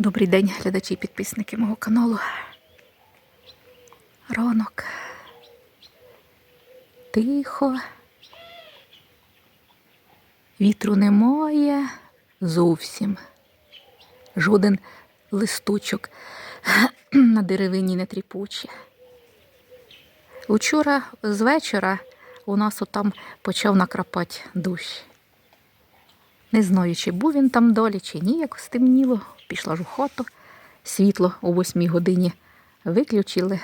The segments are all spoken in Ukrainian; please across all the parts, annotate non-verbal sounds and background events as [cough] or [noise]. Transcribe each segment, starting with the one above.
Добрий день, глядачі і підписники мого каналу. Ранок. Тихо. Вітру немає зовсім. Жоден листочок на деревині не тріпоче. Учора з вечора у нас отам почав накрапати дощ. Не знаю, чи був він там далі, чи ні, як стемніло. Пішла ж у хату. Світло о восьмій годині виключили.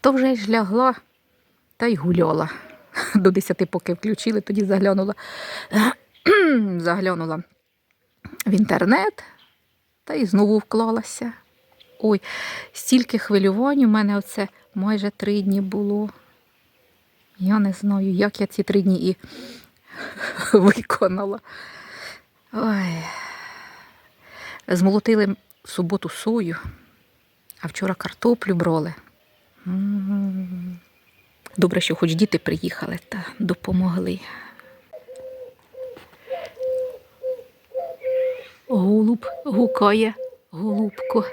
То вже ж лягла та й гуляла. До десяти поки включили, тоді заглянула. [clears throat] заглянула в інтернет та й знову вклалася. Ой, стільки хвилювань у мене оце майже три дні було. Я не знаю, як я ці три дні і [laughs] виконала. Ой. Змолотили в суботу сою, а вчора картоплю броли. Добре, що хоч діти приїхали та допомогли. Голуб гукає, голубко.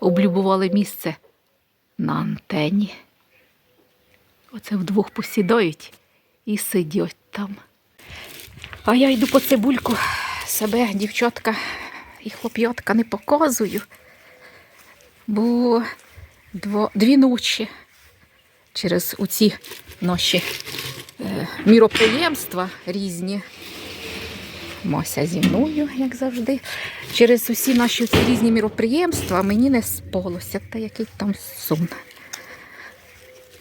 Облюбували місце на антені. Оце вдвох посідають і сидять там. А я йду по цибульку, себе, дівчатка і хлоп'ятка не показую, бо дво, дві ночі через оці наші е, міроприємства різні. Мася зі мною, як завжди. Через усі наші ці різні міроприємства мені не спалося, та який там сон.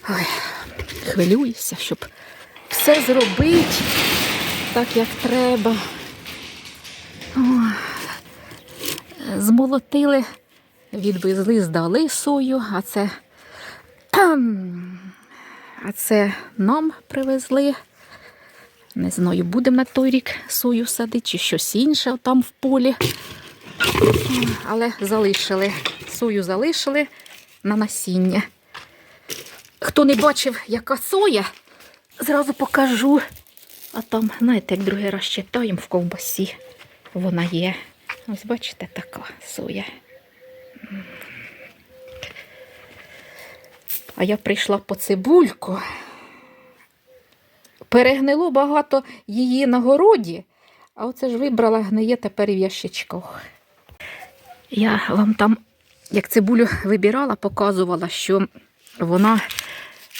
Ой, хвилююся, щоб все зробити так, як треба. О, змолотили, відвезли, здали сою, а це, а це нам привезли. Не знаю, будемо на той рік сою садити чи щось інше там в полі. Але залишили. Сою залишили на насіння. Хто не бачив, яка соя, зразу покажу. А там, знаєте, як другий раз читаємо в ковбасі. Вона є. Ось бачите, така соя. А я прийшла по цибульку. Перегнило багато її на городі, а оце ж вибрала гниє тепер в ящичках. Я вам там, як цибулю вибирала, показувала, що вона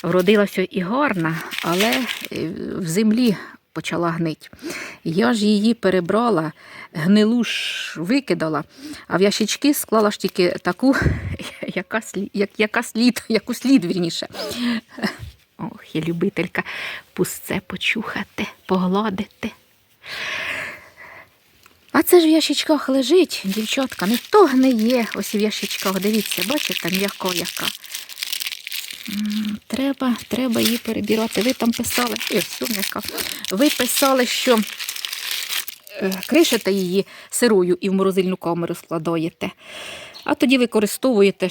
вродилася і гарна, але е, в землі почала гнити. Я ж її перебрала, гнилу ж викидала, а в ящички склала ж тільки таку, [laughs] яка слід, як, яка слід, яку слід вірніше. Ох, я любителька пусце почухати, погладити. А це ж в ящичках лежить, дівчатка, не то гниє. Ось в ящичках, дивіться, бачите, м'яко яка. Треба, треба її перебирати. Ви там писали, і ось. Ви писали, що е, кришите її сирою і в морозильну камеру складаєте. А тоді використовуєте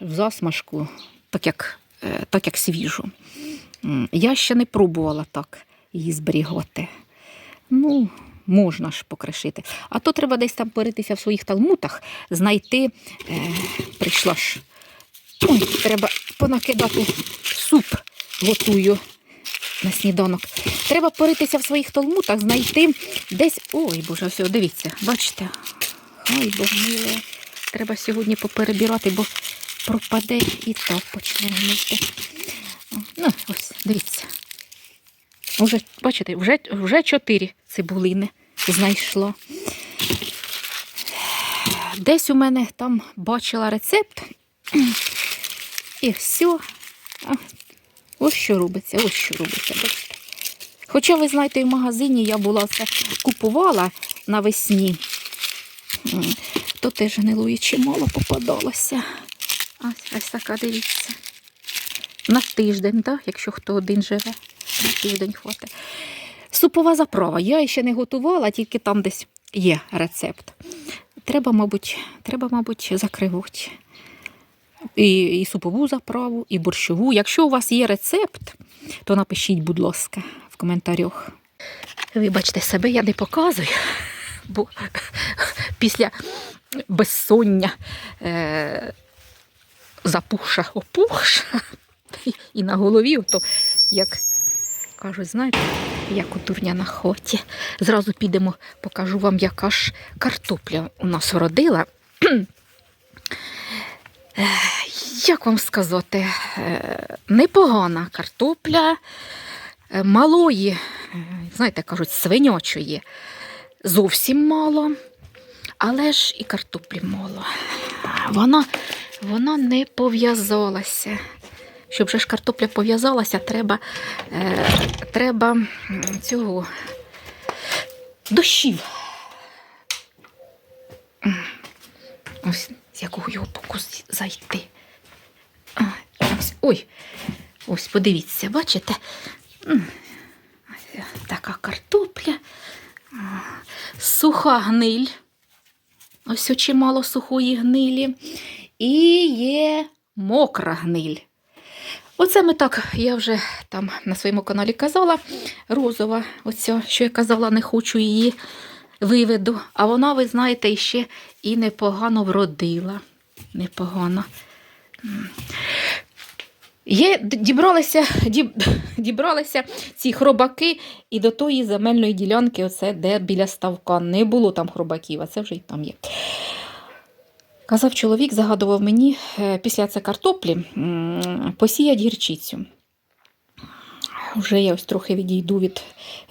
в засмажку, так як, е, так як свіжу. Я ще не пробувала так її зберігати. Ну, можна ж покришити. А то треба десь там поритися в своїх талмутах, знайти. Е, прийшла ж. Ой, треба понакидати суп, готую на сніданок. Треба поритися в своїх талмутах, знайти десь. Ой, боже, все, дивіться, бачите? Ай, бог миле. Треба сьогодні поперебирати, бо пропаде і так почне гнити. Ну, ось, дивіться. Уже, бачите, вже, вже чотири цибулини знайшла. Десь у мене там бачила рецепт. І все. Ось що робиться, ось що робиться. Бачите. Хоча, ви знаєте, в магазині я була купувала навесні, то теж гнилує чимало попадалося. Ось, ось така, дивіться. На тиждень, так? якщо хто один живе, на тиждень хватить. Супова заправа. Я ще не готувала, тільки там десь є рецепт. Треба, мабуть, треба, мабуть, закривати. І, і супову заправу, і борщову. Якщо у вас є рецепт, то напишіть, будь ласка, в коментарях. Вибачте, себе я не показую, бо після безсоння е, запухша, опухша, і на голові, ото, як кажуть, знаєте, як у турня на хоті. Зразу підемо, покажу вам, яка ж картопля у нас вродила. Як вам сказати, е, непогана картопля е, малої, е, знаєте, кажуть, свинячої. Зовсім мало, але ж і картоплі мало. Вона, вона не пов'язалася. Щоб же ж картопля пов'язалася, треба, треба цього дощів. Ось якого його боку зайти. Ось, ой, ось, подивіться, бачите? Така картопля. Суха гниль. Ось чимало сухої гнилі. І є мокра гниль. Оце ми так, я вже там на своєму каналі казала, розова, оця, що я казала, не хочу її виведу. А вона, ви знаєте, ще і непогано вродила. Непогано. Є, дібралися, діб, [laughs] дібралися ці хробаки і до тої земельної ділянки, оце де біля ставка. Не було там хробаків, а це вже й там є. Казав чоловік, загадував мені е, після це картоплі посіять гірчицю. Вже я ось трохи відійду від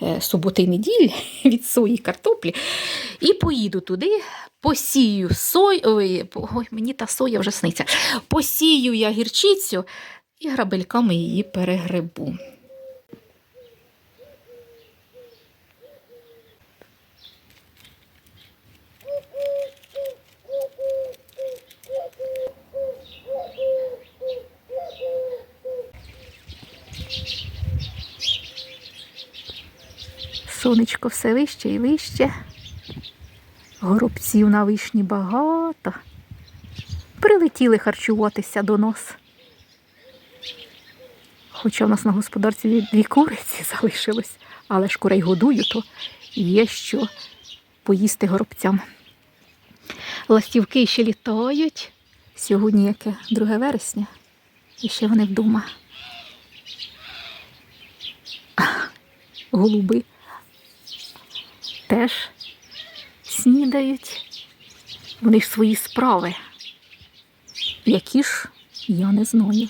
е, суботи і неділі, [laughs] від сої картоплі, і поїду туди, посію сою. ой, ой, мені та соя вже сниться. Посію я гірчицю і грабельками її перегребу. Сонечко все вище і вище. Горобців на вишні багато. Прилетіли харчуватися до нас. Хоча в нас на господарці дві- куриці [laughs] залишилось, але ж курей годую, то є що поїсти горобцям. Ластівки ще літають. Сьогодні яке 2 вересня. І ще вони вдома. [laughs] Голуби теж снідають. Вони ж свої справи. Які ж, я не знаю.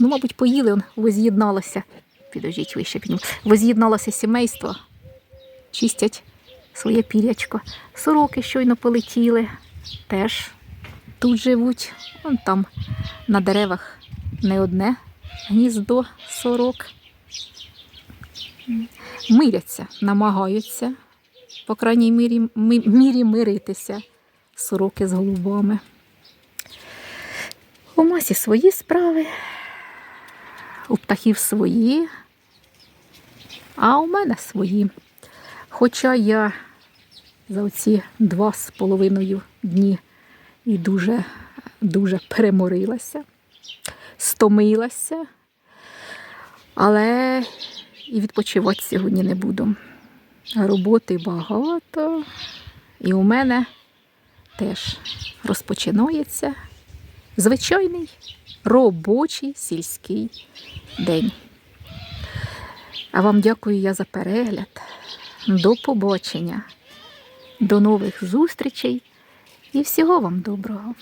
Ну, мабуть, поїли, он, воз'єдналося. Підождіть вище підніму. Воз'єдналося сімейство, чистять своє пірячко. Сороки щойно полетіли, теж тут живуть. Вон там на деревах не одне гніздо сорок. Миряться, намагаються, по крайній мірі, мірі миритися сороки з голубами. У масі свої справи, у птахів свої, а у мене свої. Хоча я за оці два з половиною дні і дуже, дуже переморилася, стомилася, але і відпочивати сьогодні не буду. Роботи багато, і у мене теж розпочинається звичайний робочий сільський день. А вам дякую я за перегляд. До побачення, до нових зустрічей і всього вам доброго.